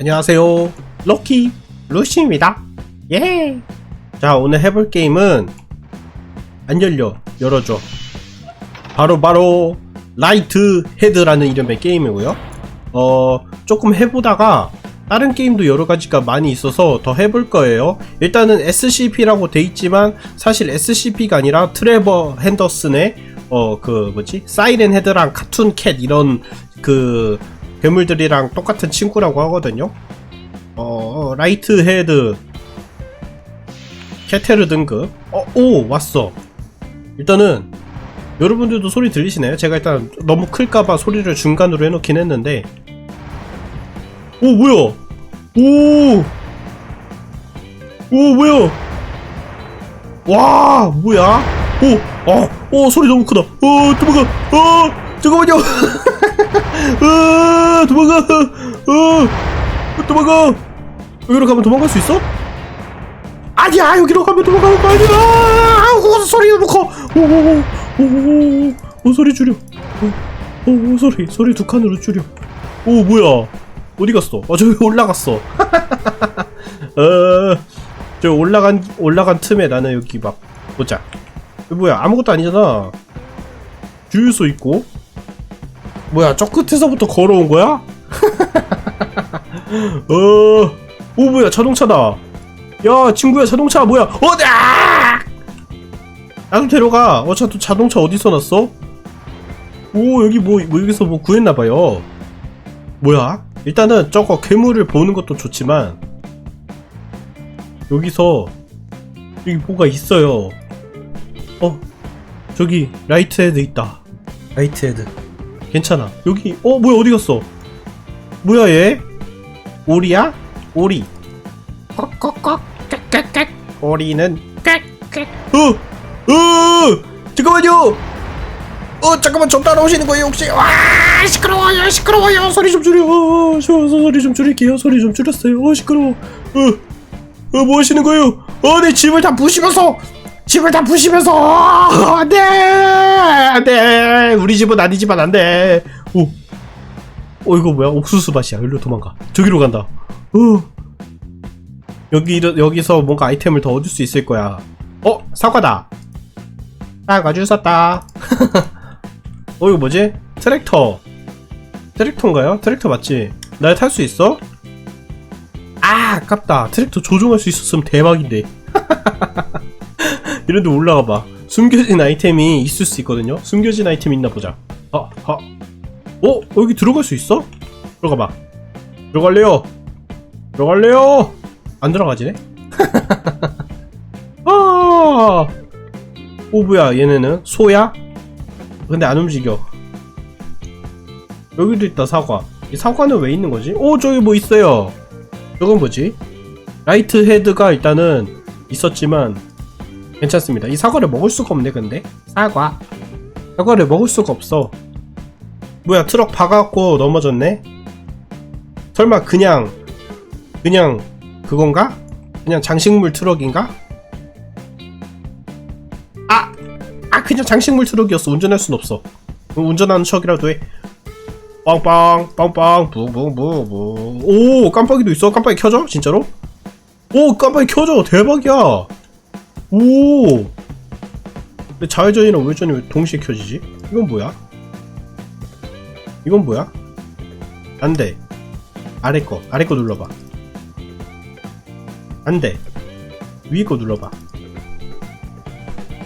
안녕하세요. 럭키 루시입니다. 예. 자, 오늘 해볼 게임은 안 열려. 열어줘. 바로 바로 라이트 헤드라는 이름의 게임이고요. 어, 조금 해보다가 다른 게임도 여러 가지가 많이 있어서 더 해볼 거예요. 일단은 SCP라고 돼 있지만 사실 SCP가 아니라 트레버 핸더슨의 어 그 뭐지 사이렌 헤드랑 카툰 캣 이런 그 괴물들이랑 똑같은 친구라고 하거든요. 어 라이트 헤드 캐테르 등급. 어 오 왔어. 일단은 여러분들도 소리 들리시나요? 제가 일단 너무 클까봐 소리를 중간으로 해놓긴 했는데 오 뭐야 오! 오 뭐야 와 뭐야 오! 어! 오 소리 너무 크다 어 도망가 어 잠깐만요 어 도망가 어 도망가 여기로 가면 도망갈 수 있어? 아니야 여기로 가면 도망가는 거 아니야 아우 소리 너무 커 오오오 오오 오, 소리 줄여 오, 오, 오 소리 소리 두 칸으로 줄여 오 뭐야 어디 갔어 어 저기 올라갔어 어 저 올라간 올라간 틈에 나는 여기 막 보자 뭐야 아무것도 아니잖아 주유소 있고 뭐야 저 끝에서부터 걸어온 거야? 어, 오 뭐야 자동차다. 야 친구야 자동차 뭐야? 어다! 나도 데려가. 어 자, 자동차 어디서 났어? 오 여기 뭐, 뭐 여기서 뭐 구했나봐요. 뭐야? 일단은 저거 괴물을 보는 것도 좋지만 여기서 여기 뭐가 있어요. 어 저기 라이트 헤드 있다. 라이트 헤드. 괜찮아. 여기 어 뭐야 어디 갔어? 뭐야 얘? 오리야? 오리. 꺽꺽꺽 깍깍깍. 오리는 깍깍. 어! 어! 잠깐만요. 어 잠깐만 좀 따라오시는 거예요 혹시? 와 시끄러워요 시끄러워요 소리 좀 줄여. 어, 저, 저, 소리 좀 줄일게요 소리 좀 줄였어요. 어 시끄러워. 어, 어, 뭐 하시는 거예요? 어, 내 집을 다 부시면서 집을 다 부시면서 어, 안돼 안돼. 우리 집은 아니지만 안돼. 오. 어 이거 뭐야? 옥수수 밭이야. 여기로 도망가. 저기로 간다. 어. 여기 여기서 뭔가 아이템을 더 얻을 수 있을 거야. 어 사과다. 사과 주웠다. 어 이거 뭐지? 트랙터. 트랙터인가요? 트랙터 맞지? 날 탈 수 있어? 아 아깝다. 트랙터 조종할 수 있었으면 대박인데 이런데 올라가 봐 숨겨진 아이템이 있을 수 있거든요 숨겨진 아이템 있나 보자 어, 어. 어? 여기 들어갈 수 있어? 들어가 봐. 들어갈래요? 들어갈래요? 안 들어가지네? 아! 오, 뭐야, 얘네는? 소야? 근데 안 움직여. 여기도 있다, 사과. 이 사과는 왜 있는 거지? 오, 저기 뭐 있어요. 저건 뭐지? 라이트 헤드가 일단은 있었지만, 괜찮습니다. 이 사과를 먹을 수가 없네, 근데? 사과. 사과를 먹을 수가 없어. 뭐야 트럭 박아갖고 넘어졌네? 설마 그냥 그냥 그건가? 그냥 장식물 트럭인가? 아! 아 그냥 장식물 트럭이었어 운전할 순 없어 운전하는 척이라도 해 빵빵 빵빵 붕붕붕붕 오 깜빡이도 있어 깜빡이 켜져? 진짜로? 오 깜빡이 켜져 대박이야 오 근데 좌회전이랑 우회전이 왜 동시에 켜지지? 이건 뭐야? 이건 뭐야? 안 돼. 아래 거, 아래 거 눌러봐. 안 돼. 위에 거 눌러봐.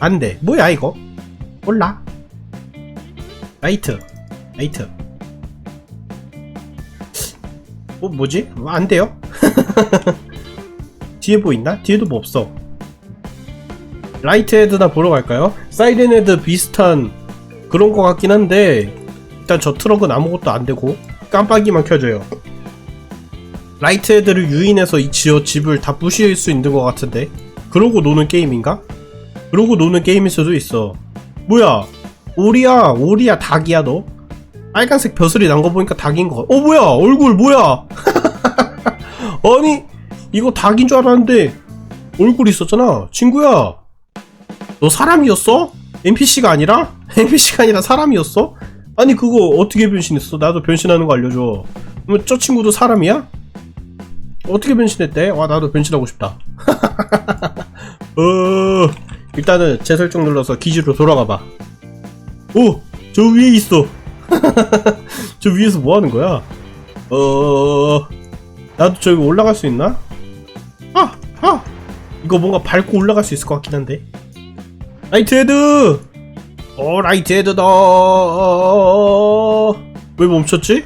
안 돼. 뭐야, 이거? 몰라. 라이트. 라이트. 뭐, 뭐지? 뭐, 안 돼요? 뒤에 뭐 있나? 뒤에도 뭐 없어. 라이트 헤드나 보러 갈까요? 사이렌 헤드 비슷한 그런 거 같긴 한데, 일단 저 트럭은 아무것도 안 되고 깜빡이만 켜져요. 라이트 헤드를 유인해서 이 지어 집을 다 부실 수 있는 것 같은데 그러고 노는 게임인가? 그러고 노는 게임일 수도 있어. 뭐야? 오리야, 오리야, 닭이야 너? 빨간색 벼슬이 난 거 보니까 닭인 거. 같- 어 뭐야? 얼굴 뭐야? 아니 이거 닭인 줄 알았는데 얼굴 있었잖아, 친구야. 너 사람이었어? NPC가 아니라? NPC가 아니라 사람이었어? 아니 그거 어떻게 변신했어? 나도 변신하는 거 알려줘. 그럼 저 친구도 사람이야? 어떻게 변신했대? 와 나도 변신하고 싶다 어 일단은 재설정 눌러서 기지로 돌아가봐 오 저 위에 있어 저 위에서 뭐 하는 거야 어 나도 저기 올라갈 수 있나? 아! 아! 이거 뭔가 밟고 올라갈 수 있을 것 같긴 한데 라이트 헤드! 어 라이트 헤드다. 왜 멈췄지?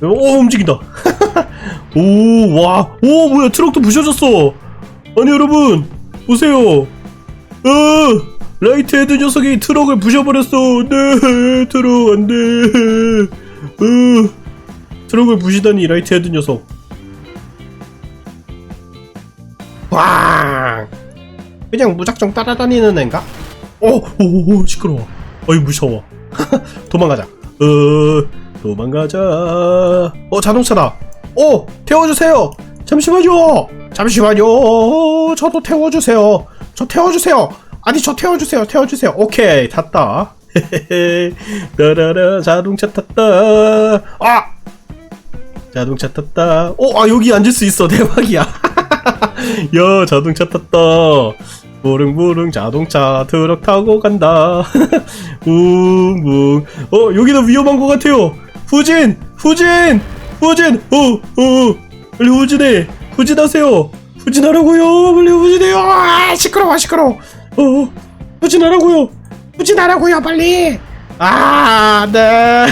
왜, 오 움직인다. 오 와 오 뭐야 트럭도 부셔졌어. 아니 여러분 보세요. 어 라이트 헤드 녀석이 트럭을 부셔버렸어. 네 트럭 안돼. 어 트럭을 부시다니 라이트 헤드 녀석. 왕 그냥 무작정 따라다니는 앤가? 오 오 오 시끄러워. 어이 무서워. 도망가자. 어 도망가자. 어 자동차다. 오 태워주세요. 잠시만요. 잠시만요. 저도 태워주세요. 저 태워주세요. 아니 저 태워주세요. 태워주세요. 오케이 탔다. 따라라 자동차 탔다. 아! 자동차 탔다. 오 아 여기 앉을 수 있어. 대박이야. 야 자동차 탔다 무릉무릉 자동차 트럭 타고 간다. 웅웅. 어 여기도 위험한 것 같아요. 후진 후진 후진. 어어 빨리 후진해. 후진하세요. 후진하라고요. 빨리 후진해요. 아 시끄러워 시끄러워. 어 후진하라고요. 후진하라고요 빨리. 아네.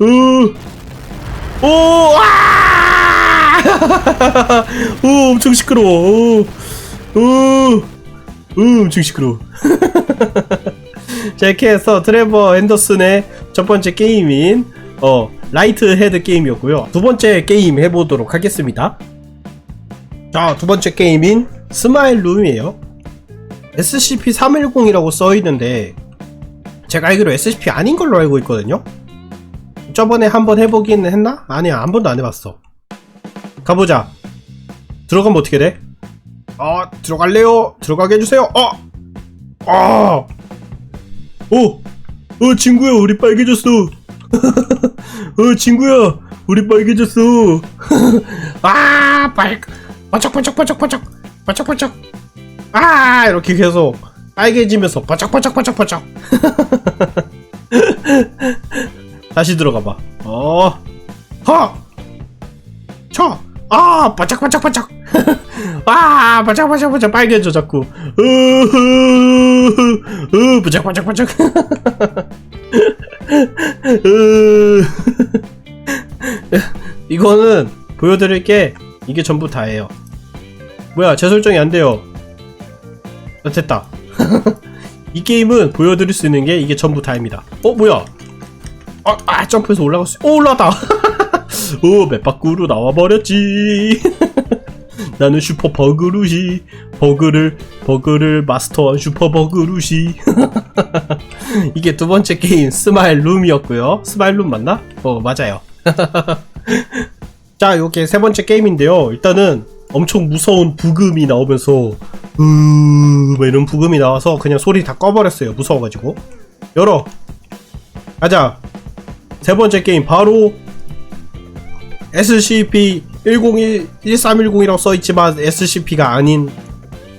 어 오, 아! 오, 엄청 시끄러워. 오, 오, 오 엄청 시끄러워. 자, 이렇게 해서 트레버 앤더슨의 첫 번째 게임인, 어, 라이트 헤드 게임이었고요. 두 번째 게임 해보도록 하겠습니다. 자, 두 번째 게임인 스마일 룸이에요. SCP-310이라고 써있는데, 제가 알기로 SCP 아닌 걸로 알고 있거든요? 저번에 한번 해보기는 했나? 아니야 한 번도 안 해봤어 가보자 들어가면 어떻게 돼? 아 들어갈래요? 들어가게 해주세요 어! 아! 오! 어 친구야 우리 빨개졌어 어 친구야 우리 빨개졌어 아 빨 반짝반짝 반짝반짝 반짝반짝 아 이렇게 계속 빨개지면서 반짝반짝 반짝반짝 다시 들어가봐. 어, 하, 쳐, 아, 반짝반짝 반짝. 아, 반짝반짝반짝 빨개져 자꾸. 으흐, 으, 반짝반짝반짝. 으. 이거는 보여드릴게 이게 전부 다예요. 뭐야, 재설정이 안 돼요. 아, 됐다. 이 게임은 보여드릴 수 있는 게 이게 전부 다입니다. 어, 뭐야? 아, 아 점프해서 올라갈 수, 오, 올라왔다! 오, 맵 밖으로 나와버렸지. 나는 슈퍼 버그루시. 버그를, 버그를 마스터한 슈퍼 버그루시. 이게 두 번째 게임, 스마일 룸이었고요 스마일 룸 맞나? 어, 맞아요. 자, 이게 세 번째 게임인데요. 일단은 엄청 무서운 부금이 나오면서, 으, 뭐 이런 부금이 나와서 그냥 소리 다 꺼버렸어요. 무서워가지고. 열어. 가자. 세 번째 게임 바로 SCP 101 1310이라고 써있지만 SCP가 아닌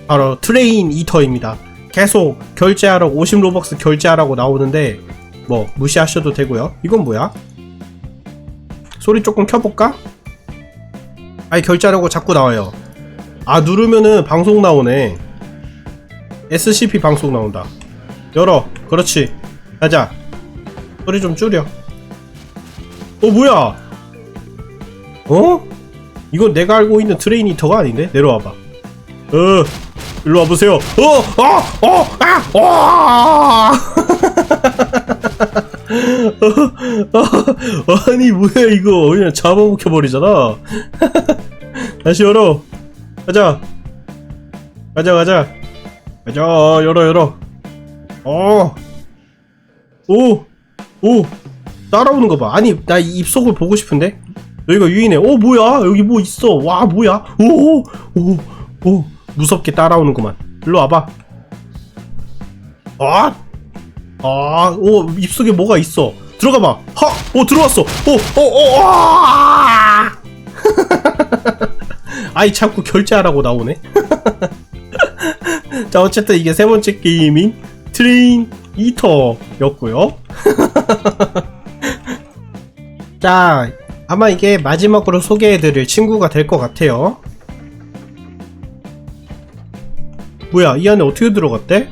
바로 트레인 이터입니다. 계속 결제하라고 50 로벅스 결제하라고 나오는데 뭐 무시하셔도 되고요. 이건 뭐야? 소리 조금 켜볼까? 아니 결제하라고 자꾸 나와요. 아 누르면은 방송 나오네. SCP 방송 나온다. 열어. 그렇지. 가자. 소리 좀 줄여. 어 뭐야? 어? 이건 내가 알고 있는 트레이니터가 아닌데? 내려와봐. 어, 일로 와보세요. 어, 아, 어, 아, 어, 어, 아니 뭐야 이거 그냥 잡아먹혀 버리잖아. 다시 열어. 가자. 가자 가자. 가자 열어 열어. 어. 오. 오. 따라오는 거 봐. 아니, 나이 입속을 보고 싶은데? 여기가 유인해. 오, 뭐야? 여기 뭐 있어. 와, 뭐야? 오, 오, 오, 무섭게 따라오는구만. 일로 와봐. 아, 아, 오, 입속에 뭐가 있어. 들어가 봐. 하, 오, 들어왔어. 오, 오, 오, 아! 아이 자꾸 결제하라고 나오네 자 어쨌든 이게 세 번째 게임인 트레인 이터였고요 자 아마 이게 마지막으로 소개해드릴 친구가 될 것 같아요 뭐야 이 안에 어떻게 들어갔대?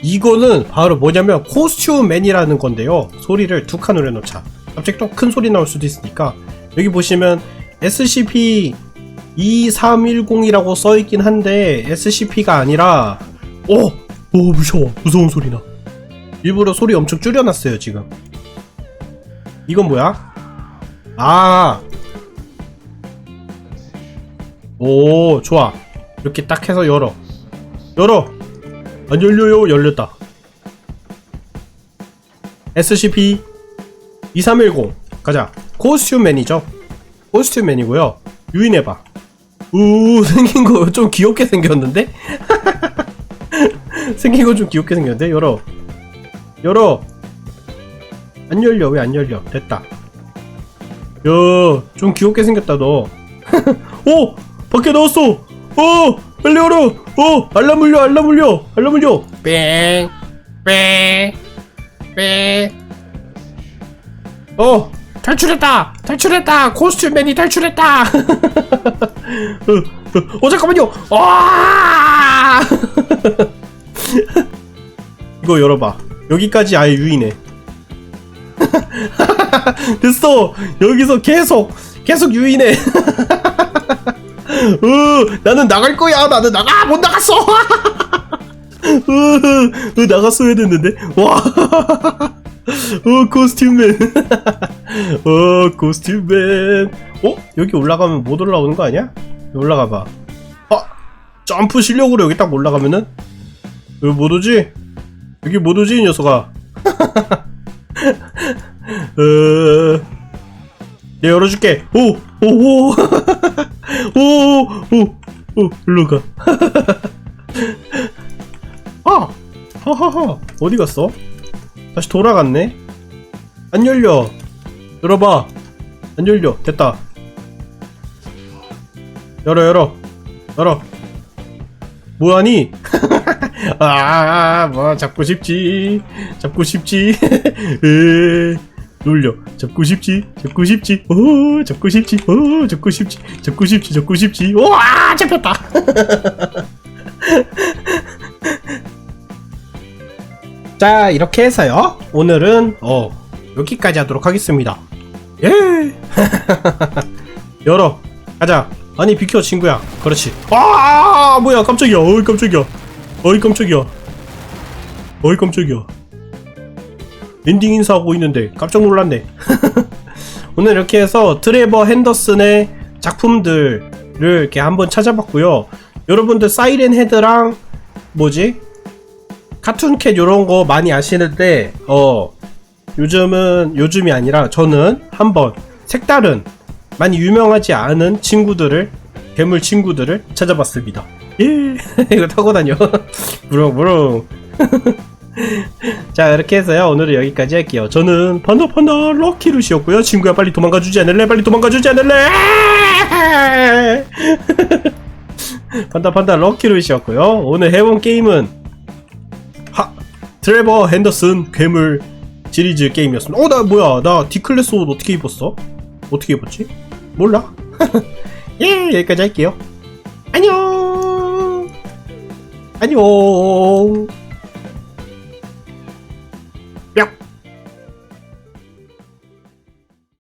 이거는 바로 뭐냐면 코스튬맨이라는 건데요 소리를 두 칸으로 해놓자 갑자기 또 큰 소리 나올 수도 있으니까 여기 보시면 SCP 2310이라고 써있긴 한데 SCP가 아니라 오! 오 무서워 무서운 소리나 일부러 소리 엄청 줄여놨어요 지금 이건 뭐야? 아. 오, 좋아. 이렇게 딱 해서 열어. 열어. 안 열려요. 열렸다. SCP 2310 가자. 코스튬 맨이죠. 코스튬 맨이고요. 유인해봐. 우 생긴 거 좀 귀엽게 생겼는데? 생긴 거 좀 귀엽게 생겼는데? 열어. 열어. 안 열려 왜 안 열려 됐다 야좀 귀엽게 생겼다 너 오! 밖에 나왔어 어! 빨리 열어 어! 알람 울려 알람 울려 알람 울려 뺑 뺑, 뺑. 어! 탈출했다! 탈출했다! 코스튬맨이 탈출했다! 어, 어, 어, 잠깐만요! 와! 이거 열어봐. 여기까지 아예 유인해. 됐어! 여기서 계속, 계속 유인해. 으, 나는 나갈 거야! 나는 나가! 못 나갔어! 으, 으, 나갔어야 됐는데? 와! 어, 코스튬맨. 어, 코스튬맨. 어? 여기 올라가면 못 올라오는 거 아니야? 올라가봐. 아! 점프 실력으로 여기 딱 올라가면은? 여기 못 오지? 여기 못 오지, 이 녀석아. 어... 내 열어줄게. 오, 오, 오, 오, 오, 오, 일로 가. 아, 하하하, 어디 갔어? 다시 돌아갔네. 안 열려. 열어봐. 안 열려. 됐다. 열어, 열어, 열어. 뭐하니? 아, 뭐 잡고 싶지, 잡고 싶지. 에, 놀려. 잡고 싶지, 잡고 싶지. 오, 잡고 싶지, 오, 잡고 싶지, 잡고 싶지, 잡고 싶지. 와, 잡혔다. 자, 이렇게 해서요. 오늘은 어 여기까지 하도록 하겠습니다. 예. 열어. 가자. 아니 비켜 친구야. 그렇지. 아 뭐야 깜짝이야. 어이 깜짝이야. 어이 깜짝이야. 어이 깜짝이야. 엔딩 인사하고 있는데 깜짝 놀랐네. 오늘 이렇게 해서 트레버 핸더슨의 작품들을 이렇게 한번 찾아봤고요. 여러분들 사이렌 헤드랑 뭐지? 카툰캣 요런 거 많이 아시는데 어 요즘은 요즘이 아니라 저는 한번 색다른 많이 유명하지 않은 친구들을 괴물 친구들을 찾아봤습니다. 예 이거 타고 다녀 무릉무릉 자 이렇게 해서요. 오늘은 여기까지 할게요. 저는 판다 판다 럭키루시였고요. 친구야 빨리 도망가주지 않을래? 빨리 도망가주지 않을래? 판다 판다 럭키루시였고요. 오늘 해본 게임은 하 트레버 핸더슨 괴물 시리즈 게임이었습니다. 어 나 뭐야? 나 디클래스 옷 어떻게 입었어? 어떻게 입었지? 몰라? 예 여기까지 할게요. 안녕! 안녕 Yep.